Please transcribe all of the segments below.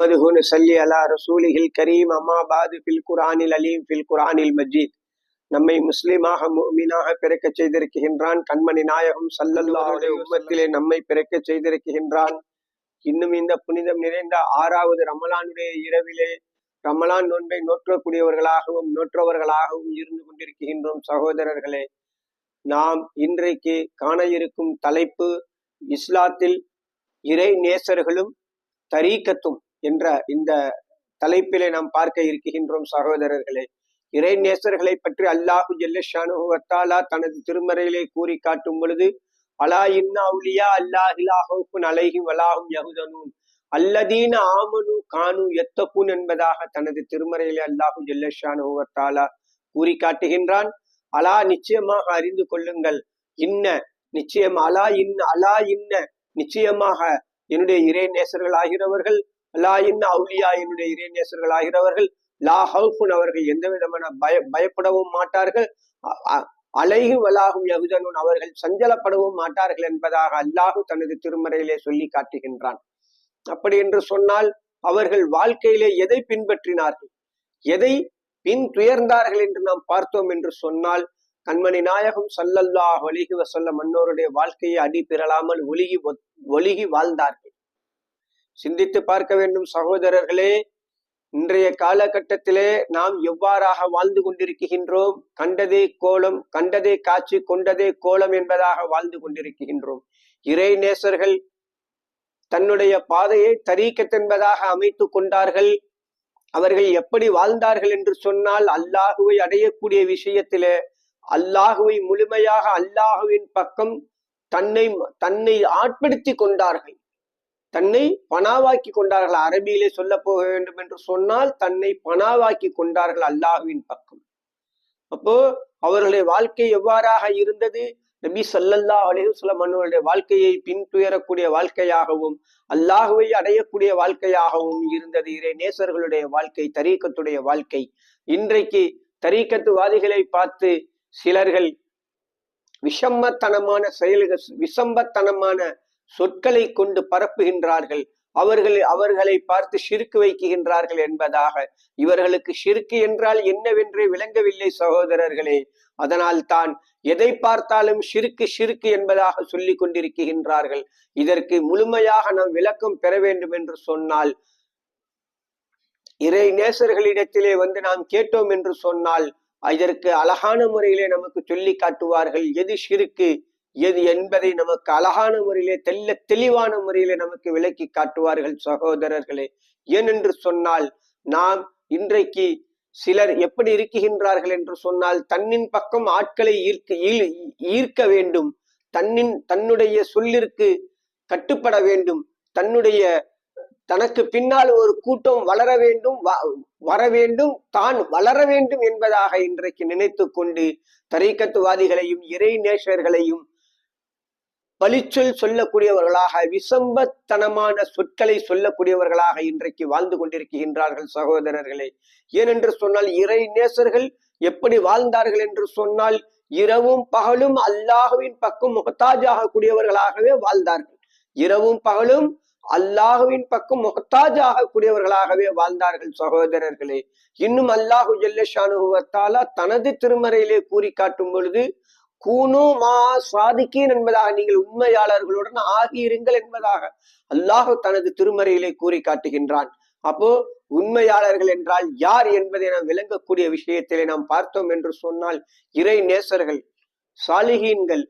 نحمده نصلي على رسوله الكريم أما بعد في القرآن العليم في القرآن المجيد நம்மை முஸ்லிமாக முஃமினாக பிறக்கச் செய்திருக்கின்றான் கண்மணி நாயகம் சல்லல்லாஹு உம்மத்திலே நம்மை பிறக்கச் செய்திருக்கின்றான் இன்னும் இந்த புனிதம் நிறைந்த ஆறாவது ரமலானுடைய இரவிலே ரமலான் நோன்பை நோற்றக்கூடியவர்களாகவும் நோற்றவர்களாகவும் இருந்து கொண்டிருக்கின்றோம் சகோதரர்களே நாம் இன்றைக்கு காண இருக்கும் தலைப்பு இஸ்லாத்தில் இறை நேசர்களும் தரீக்கத்தும் என்ற இந்த தலைப்பிலே நாம் பார்க்க இருக்கின்றோம் சகோதரர்களே. இறை நேசர்களை பற்றி அல்லாஹு ஜல்லஷானுவத்தாலா தனது திருமறையிலே கூறி காட்டும் பொழுது அலா இன்னா அவுலியா அல்லாஹிலாஹுன் அலைஹி வலாஹும் யகுதனூன் அல்லதீன ஆமனு கானு எத்தகுன் என்பதாக தனது திருமறையிலே அல்லாஹு ஜல்லஷானுவத்தாலா கூறி காட்டுகின்றான். அலா நிச்சயமாக அறிந்து கொள்ளுங்கள். இன்ன நிச்சயம் அலா இன்ன அலா இன்ன நிச்சயமாக என்னுடைய இறை நேசர்கள் ஆகிறவர்கள் லா அவுலியா என்னுடைய இறைநேசர்கள் ஆகிறவர்கள் லா ஹவுஃபுன் அவர்கள் எந்த விதமான பய பயப்படவும் மாட்டார்கள். அலைகு வலாகும் யகுதனும் அவர்கள் சஞ்சலப்படவும் மாட்டார்கள் என்பதாக அல்லாஹு தனது திருமறையிலே சொல்லி காட்டுகின்றான். அப்படி என்று சொன்னால் அவர்கள் வாழ்க்கையிலே எதை பின்பற்றினார்கள்? எதை பின் துயர்ந்தார்கள் என்று நாம் பார்த்தோம் என்று சொன்னால் கண்மணி நாயகம் சல்லல்லாஹ் ஒலிகி வசல்ல மன்னோருடைய வாழ்க்கையை அடி பெறலாமல் ஒலிகி ஒழுகி வாழ்ந்தார்கள். சிந்தித்து பார்க்க வேண்டும் சகோதரர்களே இன்றைய காலகட்டத்திலே நாம் எவ்வாறாக வாழ்ந்து கொண்டிருக்கின்றோம்? கண்டதே கோலம் கண்டதே காட்சி கொண்டதே கோலம் என்பதாக வாழ்ந்து கொண்டிருக்கின்றோம். இறை நேசர்கள் தன்னுடைய பாதையை தரீக்கத்தென்பதாக அமைத்து கொண்டார்கள். அவர்கள் எப்படி வாழ்ந்தார்கள் என்று சொன்னால் அல்லாஹுவை அடையக்கூடிய விஷயத்திலே அல்லாஹுவை முழுமையாக அல்லாஹுவின் பக்கம் தன்னை தன்னை ஆட்படுத்தி கொண்டார்கள். தன்னை பணாவாக்கி கொண்டார்கள். அரபியிலே சொல்ல போக வேண்டும் என்று சொன்னால் தன்னை பணாவாக்கி கொண்டார்கள் அல்லாஹுவின் பக்கம். அப்போ அவர்களுடைய வாழ்க்கை எவ்வாறாக இருந்தது? நபி சல்லல்லா அலிஹுஸ்லம் அவர்களுடைய வாழ்க்கையை பின்துயரக்கூடிய வாழ்க்கையாகவும் அல்லாஹுவை அடையக்கூடிய வாழ்க்கையாகவும் இருந்தது. இறை நேசர்களுடைய வாழ்க்கை தரீக்கத்துடைய வாழ்க்கை. இன்றைக்கு தரீக்கத்துவாதிகளை பார்த்து சிலர்கள் விஷம்மத்தனமான செயல்கள் விஷம்பத்தனமான சொற்களை கொண்டு பரப்புகின்றார்கள். அவர்கள் அவர்களை பார்த்து சிறுக்கு வைக்குகின்றார்கள் என்பதாக. இவர்களுக்கு சிறுக்கு என்றால் என்னவென்றே விளங்கவில்லை சகோதரர்களே. அதனால் தான் எதை பார்த்தாலும் சிறுக்கு சிறுக்கு என்பதாக சொல்லி கொண்டிருக்கின்றார்கள். இதற்கு முழுமையாக நாம் விளக்கம் பெற வேண்டும் என்று சொன்னால் இறை நேசர்களிடத்திலே வந்து நாம் கேட்டோம் என்று சொன்னால் இதற்கு அழகான முறையிலே நமக்கு சொல்லி காட்டுவார்கள் எது சிறுக்கு எது என்பதை நமக்கு அழகான முறையிலே தெல்ல தெளிவான முறையிலே நமக்கு விளக்கி காட்டுவார்கள் சகோதரர்களே. ஏனென்று சொன்னால் நாம் இன்றைக்கு சிலர் எப்படி இருக்குகின்றார்கள் என்று சொன்னால் தன்னின் பக்கம் ஆட்களை ஈர்க்க ஈர்க்க வேண்டும். தன்னின் தன்னுடைய சொல்லிற்கு கட்டுப்பட வேண்டும். தன்னுடைய தனக்கு பின்னால் ஒரு கூட்டம் வளர வேண்டும் வர வேண்டும் தான் வளர வேண்டும் என்பதாக இன்றைக்கு நினைத்து கொண்டு தரைக்கத்துவாதிகளையும் இறை நேசர்களையும் பழிச்சொல் சொல்லக்கூடியவர்களாக விசம்பத்தனமான சொற்களை சொல்லக்கூடியவர்களாக இன்றைக்கு வாழ்ந்து கொண்டிருக்கின்றார்கள் சகோதரர்களே. ஏனென்று சொன்னால் இறை நேசர்கள் எப்படி வாழ்ந்தார்கள் என்று சொன்னால் இரவும் பகலும் அல்லாஹுவின் பக்கம் முகத்தாஜாக கூடியவர்களாகவே வாழ்ந்தார்கள். இரவும் பகலும் அல்லாஹுவின் பக்கம் முகத்தாஜாக கூடியவர்களாகவே வாழ்ந்தார்கள் சகோதரர்களே. இன்னும் அல்லாஹு ஜல்லஷானுவத்தாலா தனது திருமறையிலே கூறி காட்டும் பொழுது கூனு மா சுவாதிக்கீன் என்பதாக நீங்கள் உண்மையாளர்களுடன் ஆகியிருங்கள் என்பதாக அல்லாஹு தனது திருமறையிலே கூறி காட்டுகின்றான். அப்போ உண்மையாளர்கள் என்றால் யார் என்பதை நாம் விளங்கக்கூடிய விஷயத்திலே நாம் பார்த்தோம் என்று சொன்னால் இறை நேசர்கள் சாலிகீன்கள்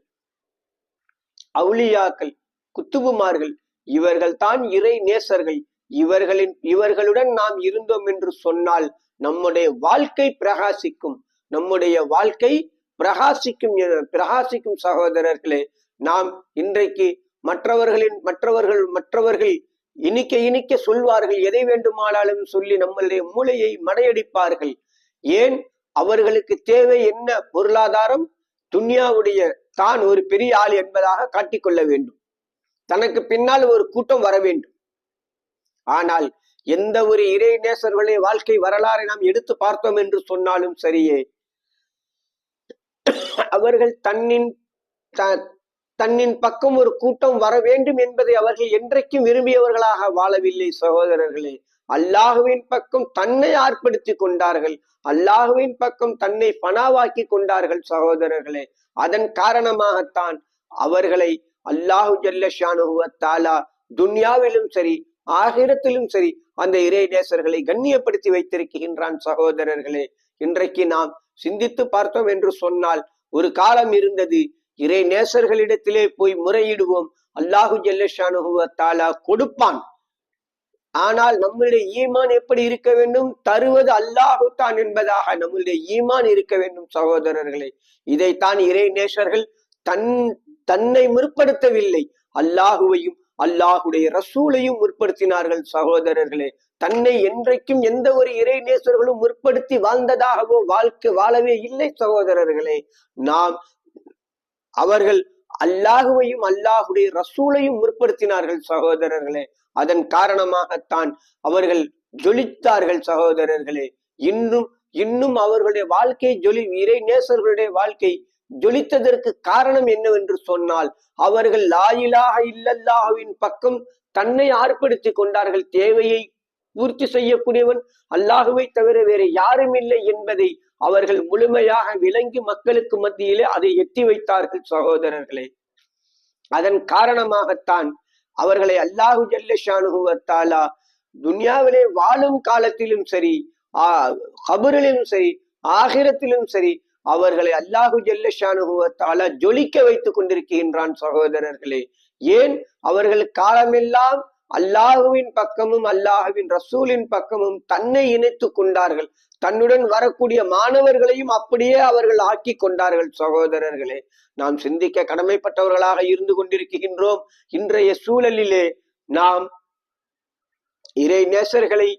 அவுளியாக்கள் குத்துபுமார்கள் இவர்கள் தான் இறை நேசர்கள். இவர்களின் இவர்களுடன் நாம் இருந்தோம் என்று சொன்னால் நம்முடைய வாழ்க்கை பிரகாசிக்கும் நம்முடைய வாழ்க்கை பிரகாசிக்கும் பிரகாசிக்கும் சகோதரர்களே நாம் இன்றைக்கு மற்றவர்களின் மற்றவர்கள் மற்றவர்கள் இனிக்க இனிக்க சொல்வார்கள் எதை வேண்டுமானாலும் சொல்லி நம்மளுடைய மூளையை மடையடிப்பார்கள். ஏன்? அவர்களுக்கு தேவை என்ன? பொருளாதாரம்? துன்யாவுடைய தான் ஒரு பெரிய ஆள் என்பதாக காட்டிக்கொள்ள வேண்டும். தனக்கு பின்னால் ஒரு கூட்டம் வர வேண்டும். ஆனால் எந்த ஒரு இறை நேசர்களுடைய வாழ்க்கை வரலாறை நாம் எடுத்து பார்த்தோம் என்று சொன்னாலும் சரியே அவர்கள் தன்னின் தன்னின் பக்கம் ஒரு கூட்டம் வர வேண்டும் என்பதை அவர்கள் என்றைக்கும் விரும்பியவர்களாக வாழவில்லை சகோதரர்களே. அல்லாஹுவின் பக்கம் தன்னை ஆர்ப்படுத்தி கொண்டார்கள். அல்லாஹுவின் பக்கம் தன்னை பணாவாக்கி கொண்டார்கள் சகோதரர்களே. அதன் காரணமாகத்தான் அவர்களை அல்லாஹு ஜல்லஷானுவத்தாலா துன்யாவிலும் சரி ஆகிரத்திலும் சரி அந்த இறை நேசர்களை கண்ணியப்படுத்தி வைத்திருக்கின்றான் சகோதரர்களே. இன்றைக்கு நாம் சிந்தித்து பார்த்தோம் என்று சொன்னால் ஒரு காலம் இருந்தது. இறை நேசர்களிடத்திலே போய் முறையிடுவோம். அல்லாஹு ஜல்லஷானுகுவத்தாலா கொடுப்பான். ஆனால் நம்முடைய ஈமான் எப்படி இருக்க வேண்டும்? தருவது அல்லாஹு தான் என்பதாக நம்முடைய ஈமான் இருக்க வேண்டும் சகோதரர்களே. இதைத்தான் இறை நேசர்கள் தன் தன்னை முற்படுத்தவில்லை. அல்லாஹுவையும் அல்லாஹுடைய ரசூலையும் முற்படுத்தினார்கள் சகோதரர்களே. தன்னை என்றைக்கும் எந்த ஒரு இறை நேசர்களும் முற்படுத்தி வாழ்ந்ததாகவோ வாழ்க்கை வாழவே இல்லை சகோதரர்களே. நாம் அவர்கள் அல்லாஹுவையும் அல்லாஹுடைய ரசூலையும் முற்படுத்தினார்கள் சகோதரர்களே. அதன் காரணமாகத்தான் அவர்கள் ஜொலித்தார்கள் சகோதரர்களே. இன்னும் இன்னும் அவர்களுடைய வாழ்க்கை ஜொலி இறை நேசர்களுடைய வாழ்க்கை ஜொலித்ததற்கு காரணம் என்னவென்று சொன்னால் அவர்கள் லாயிலாக இல்லல்லாஹுவின் பக்கம் தன்னை ஆர்ப்படுத்திக் கொண்டார்கள். தேவையை பூர்த்தி செய்யக்கூடியவன் அல்லாஹுவை தவிர வேறு யாரும் இல்லை என்பதை அவர்கள் முழுமையாக விளங்கி மக்களுக்கு மத்தியிலே அதை எட்டி வைத்தார்கள் சகோதரர்களே. அதன் காரணமாகத்தான் அவர்களை அல்லாஹு ஜல்லஷானுகுவத்தாலா துன்யாவிலே வாழும் காலத்திலும் சரி ஆஹ் கபரிலும் சரி ஆகிரத்திலும் சரி அவர்களை அல்லாஹு ஜல்லஷானுவத்தாலா ஜொலிக்க வைத்துக் கொண்டிருக்கின்றான் சகோதரர்களே. ஏன்? அவர்கள் காலமெல்லாம் அல்லாஹுவின் பக்கமும் அல்லாஹுவின் ரசூலின் பக்கமும் தன்னை இணைத்து கொண்டார்கள். தன்னுடன் வரக்கூடிய மாணவர்களையும் அப்படியே அவர்கள் ஆக்கி கொண்டார்கள் சகோதரர்களே. நாம் சிந்திக்க கடமைப்பட்டவர்களாக இருந்து கொண்டிருக்கின்றோம். இன்றைய சூழலிலே நாம் இறை நேசர்களை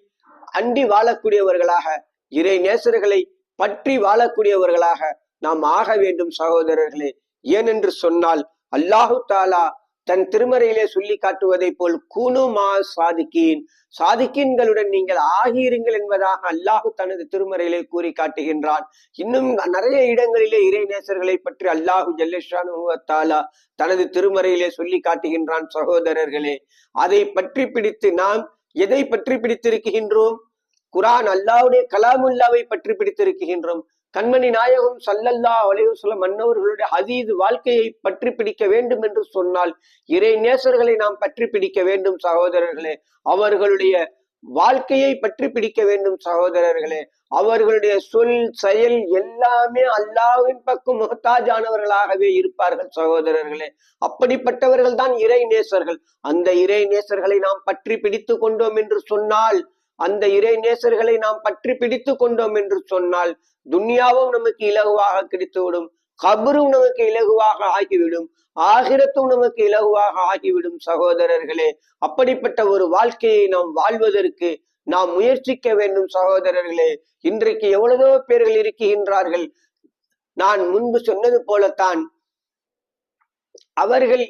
அண்டி வாழக்கூடியவர்களாக இறை நேசர்களை பற்றி வாழக்கூடியவர்களாக நாம் ஆக வேண்டும் சகோதரர்களே. ஏனென்று சொன்னால் அல்லாஹு தாலா தன் திருமறையிலே சொல்லி காட்டுவதை போல் குனுமா சாதிக்கீன். சாதிக்கீன்களுடன் நீங்கள் ஆகியிருங்கள் என்பதாக அல்லாஹு தனது திருமறையிலே கூறி காட்டுகின்றான். இன்னும் நிறைய இடங்களிலே இறை நேசர்களை பற்றி அல்லாஹு ஜல்லேஷானுவத்தாலா தனது திருமறையிலே சொல்லி காட்டுகின்றான் சகோதரர்களே. அதை பற்றி பிடித்து நாம் எதை பற்றி பிடித்திருக்கின்றோம்? குரான் அல்லாவுடைய கலாமுல்லாவை பற்றி பிடித்திருக்கின்றோம். கண்மணி நாயகம் சல்லல்லா அலையுஸ்லம் மன்னவர்களுடைய அதீது வாழ்க்கையை பற்றி பிடிக்க வேண்டும் என்று சொன்னால் இறை நேசர்களை நாம் பற்றி பிடிக்க வேண்டும் சகோதரர்களே. அவர்களுடைய வாழ்க்கையை பற்றி பிடிக்க வேண்டும் சகோதரர்களே. அவர்களுடைய சொல் செயல் எல்லாமே அல்லாவின் பக்கம் முகத்தாஜானவர்களாகவே இருப்பார்கள் சகோதரர்களே. அப்படிப்பட்டவர்கள் தான் இறை நேசர்கள். அந்த இறை நேசர்களை நாம் பற்றி பிடித்து கொண்டோம் என்று சொன்னால் அந்த இறை நேசர்களை நாம் பற்றி பிடித்து கொண்டோம் என்று சொன்னால் துன்யாவும் நமக்கு இலகுவாக கிடைத்துவிடும் கபரும் நமக்கு இலகுவாக ஆகிவிடும் ஆகிரத்தும் நமக்கு இலகுவாக ஆகிவிடும் சகோதரர்களே. அப்படிப்பட்ட ஒரு வாழ்க்கையை நாம் வாழ்வதற்கு நாம் முயற்சிக்க வேண்டும் சகோதரர்களே. இன்றைக்கு எவ்வளவோ பேர்கள் இருக்கின்றார்கள். நான் முன்பு சொன்னது போலத்தான் அவர்கள்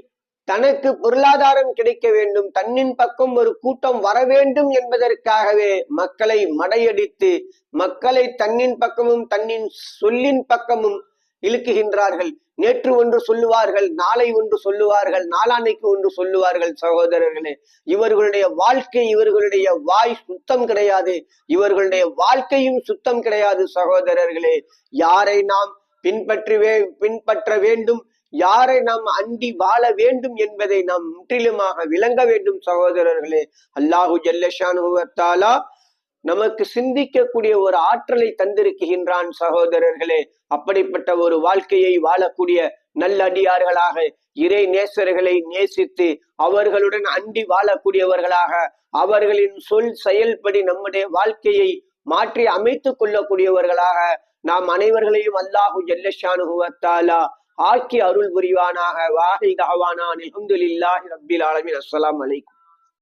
தனக்கு பொருளாதாரம் கிடைக்க வேண்டும் தன்னின் பக்கம் ஒரு கூட்டம் வர வேண்டும் என்பதற்காகவே மக்களை மடையடித்து மக்களை தன்னின் பக்கமும் தன்னின் சொல்லின் பக்கமும் இழுக்குகின்றார்கள். நேற்று ஒன்று சொல்லுவார்கள் நாளை ஒன்று சொல்லுவார்கள் நாளானைக்கு ஒன்று சொல்லுவார்கள் சகோதரர்களே. இவர்களுடைய வாழ்க்கை இவர்களுடைய வாய் சுத்தம் கிடையாது. இவர்களுடைய வாழ்க்கையும் சுத்தம் கிடையாது சகோதரர்களே. யாரை நாம் பின்பற்றுவே பின்பற்ற வேண்டும்? யாரை நாம் அண்டி வாழ வேண்டும் என்பதை நாம் முற்றிலுமாக விளங்க வேண்டும் சகோதரர்களே. அல்லாஹு ஜல்லஷானுவத்தாலா நமக்கு சிந்திக்கக்கூடிய ஒரு ஆற்றலை தந்திருக்கின்றான் சகோதரர்களே. அப்படிப்பட்ட ஒரு வாழ்க்கையை வாழக்கூடிய நல்லடியார்களாக இறை நேசர்களை நேசித்து அவர்களுடன் அண்டி வாழக்கூடியவர்களாக அவர்களின் சொல் செயல்படி நம்முடைய வாழ்க்கையை மாற்றி அமைத்துக் கொள்ளக்கூடியவர்களாக நாம் அனைவர்களையும் அல்லாஹு ஜல்லஷானுவத்தாலா ஆக்கி அருள் புரிவானாக வாஹி தாவானா அல்ஹம்துலில்லாஹி ரப்பில் ஆலமீன். அஸ்ஸலாமு அலைக்கும்.